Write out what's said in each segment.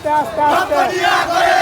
আস্তে আস্তে আস্তে।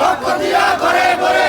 রক্ত দিয়া ঘরে ঘরে।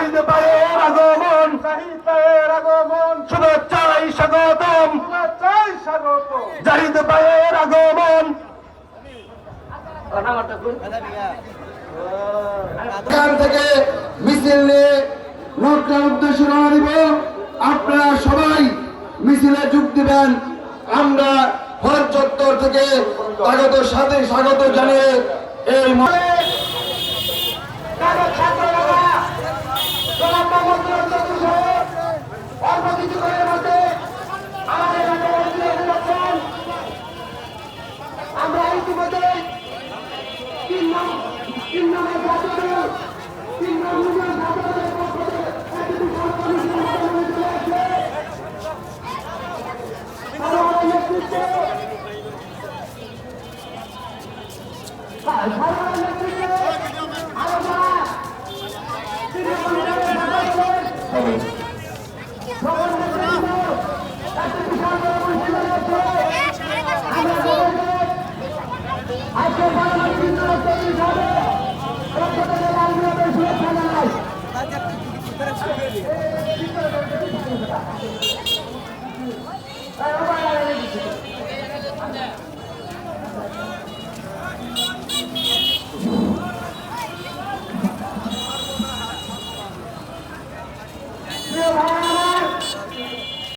থেকে মিছিল নিয়ে লোকটার উদ্দেশ্যে রওনা দিব। আপনারা সবাই মিছিলে যোগ দিবেন। আমরা হর চত্বর থেকে স্বাগত সাথে স্বাগত জানিয়ে এই